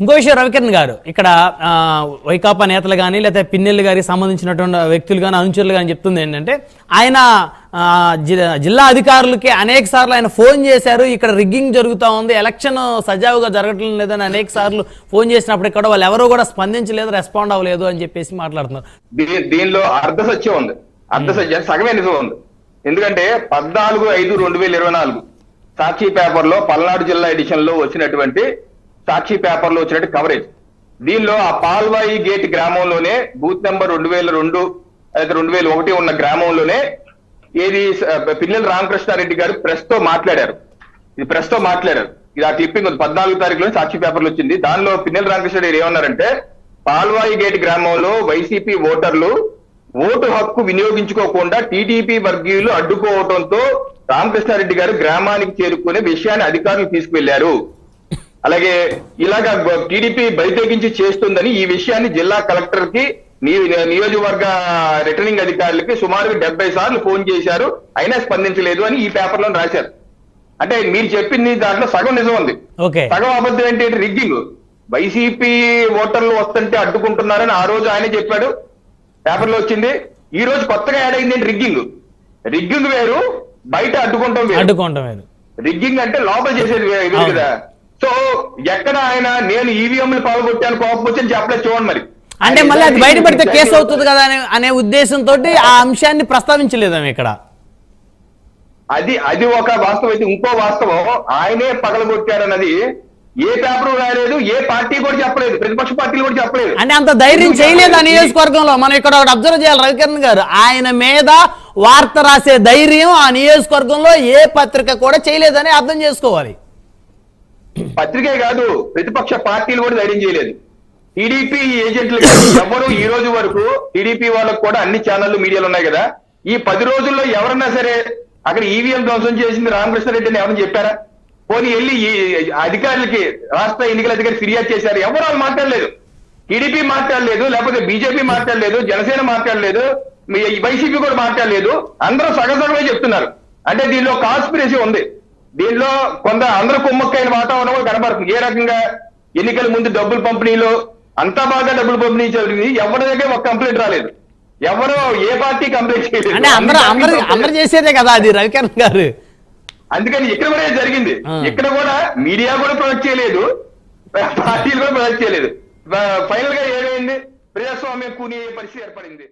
ఇంకో విషయం రవికిరణ్ గారు. ఇక్కడ వైకాపా నేతలు కానీ లేకపోతే పిన్నెల్లి గారికి సంబంధించినటువంటి వ్యక్తులు కానీ అనుచరులు కానీ చెప్తుంది ఏంటంటే ఆయన జిల్లా అధికారులకి అనేక సార్లు ఆయన ఫోన్ చేశారు. ఇక్కడ రిగ్గింగ్ జరుగుతూ ఉంది. ఎలక్షన్ సజావుగా జరగట్లేదు లేదని అనేక సార్లు ఫోన్ చేసినప్పుడు ఇక్కడ వాళ్ళు ఎవరూ కూడా స్పందించలేదు రెస్పాండ్ అవ్వలేదు అని చెప్పేసి మాట్లాడుతున్నారు. దీనిలో అర్ధ సత్యం ఉంది. అర్ధ సత్యం సగమే నిజం ఉంది. ఎందుకంటే పద్నాలుగు ఐదు రెండు వేల ఇరవై నాలుగు సాక్షి పేపర్లో పల్నాడు జిల్లా ఎడిషన్లో వచ్చినటువంటి సాక్షి పేపర్లో వచ్చినట్టు కవరేజ్ దీనిలో ఆ పాల్వాయి గేట్ గ్రామంలోనే బూత్ నెంబర్ రెండు వేల రెండు అయితే రెండు వేల ఒకటి ఉన్న గ్రామంలోనే ఏది స- పిల్లల రామకృష్ణారెడ్డి గారు ప్రెస్తో మాట్లాడారు. ఇది ప్రెస్తో మాట్లాడారు. ఇది ఆ క్లిప్పింగ్ ఉంది. పద్నాలుగు తారీఖులో సాక్షి పేపర్లు వచ్చింది. దానిలో పిన్నెల రామకృష్ణ ఏమన్నారంటే పాల్వాయి గేట్ గ్రామంలో వైసీపీ ఓటర్లు ఓటు హక్కు వినియోగించుకోకుండా టీడీపీ వర్గీయులు అడ్డుకోవడంతో రామకృష్ణారెడ్డి గారు గ్రామానికి చేరుకునే విషయాన్ని అధికారులు తీసుకువెళ్ళారు అలాగే ఇలాగ టీడీపీ బయటెగించి చేస్తుందని ఈ విషయాన్ని జిల్లా కలెక్టర్కి నియోజకవర్గ రిటర్నింగ్ అధికారులకి సుమారు డెబ్బై సార్లు ఫోన్ చేశారు. అయినా స్పందించలేదు అని ఈ పేపర్లో రాశారు. అంటే మీరు చెప్పింది దాంట్లో సగం నిజం ఉంది. సగం అబద్ధం ఏంటి? రిగ్గింగ్. వైసీపీ ఓటర్లు వస్తుంటే అడ్డుకుంటున్నారని ఆ రోజు ఆయనే చెప్పాడు. పేపర్లో వచ్చింది. ఈ రోజు కొత్తగా యాడ్ అయింది ఏంటి? రిగ్గింగ్. రిగ్గింగ్ వేరు. బయట అడ్డుకుంటాం వేరు. రిగ్గింగ్ అంటే లోపల చేసేది. కదా. సో ఎక్కడ ఆయన నేను ఈవీఎంలు పాల్గొట్టాను కోపం వచ్చి చెప్పలేదు చూడండి మరి. అంటే మళ్ళీ అది బయటపడితే కేసు అవుతుంది కదా అనే అనే ఉద్దేశంతో ఆ అంశాన్ని ప్రస్తావించలేదాం ఇక్కడ. అది అది ఒక వాస్తవం అయితే ఇంకో వాస్తవం. ఆయనే పగలగొట్టారన్నది ఏ పేపర్ రాయలేదు ఏ పార్టీ కూడా చెప్పలేదు ప్రతిపక్ష పార్టీలు కూడా చెప్పలేదు. అంటే అంత ధైర్యం చేయలేదు ఆ నియోజకవర్గంలో? మనం ఇక్కడ ఒకటి అబ్జర్వ్ చేయాలి రవికిరణ్ గారు. ఆయన మీద వార్త రాసే ధైర్యం ఆ నియోజకవర్గంలో ఏ పత్రిక కూడా చేయలేదని అర్థం చేసుకోవాలి. పత్రికే కాదు ప్రతిపక్ష పార్టీలు కూడా ధైర్యం చేయలేదు. టీడీపీ ఏజెంట్లు ఎవరు ఈ రోజు వరకు టీడీపీ వాళ్ళకు కూడా అన్ని ఛానళ్ళు మీడియాలు ఉన్నాయి కదా. ఈ పది రోజుల్లో ఎవరన్నా సరే అక్కడ ఈవీఎం ధ్వంసం చేసింది రామకృష్ణారెడ్డి అని ఎవరైనా చెప్పారా? పోనీ వెళ్ళి ఈ అధికారులకి రాష్ట్ర ఎన్నికల అధికారి ఫిర్యాదు చేశారు. ఎవరు వాళ్ళు మాట్లాడలేదు. టీడీపీ మాట్లాడలేదు లేకపోతే బీజేపీ మాట్లాడలేదు జనసేన మాట్లాడలేదు వైసీపీ కూడా మాట్లాడలేదు. అందరూ సగసగమే చెప్తున్నారు. అంటే దీనిలో కాన్స్పిరసీ ఉంది. దీనిలో కొంత అందరూ కుమ్మక్కైన వాతావరణం కూడా కనబడుతుంది. ఏ రకంగా ఎన్నికల ముందు డబ్బులు పంపిణీలో అంతా బాగా డబ్బులు పంపిణీ జరిగింది. ఎవరి దగ్గర ఒక కంప్లైంట్ రాలేదు. ఎవరు ఏ పార్టీ కంప్లైంట్ చేయలేదు. చేసేదే కదా అది రవికిరణ్ గారు. అందుకని ఇక్కడ కూడా జరిగింది. ఇక్కడ కూడా మీడియా కూడా ప్రొడక్ట్ చేయలేదు. పార్టీలు కూడా ప్రొడక్ట్ చేయలేదు. ఫైనల్గా ఏమైంది? ప్రజాస్వామ్యం కూని పరిస్థితి ఏర్పడింది.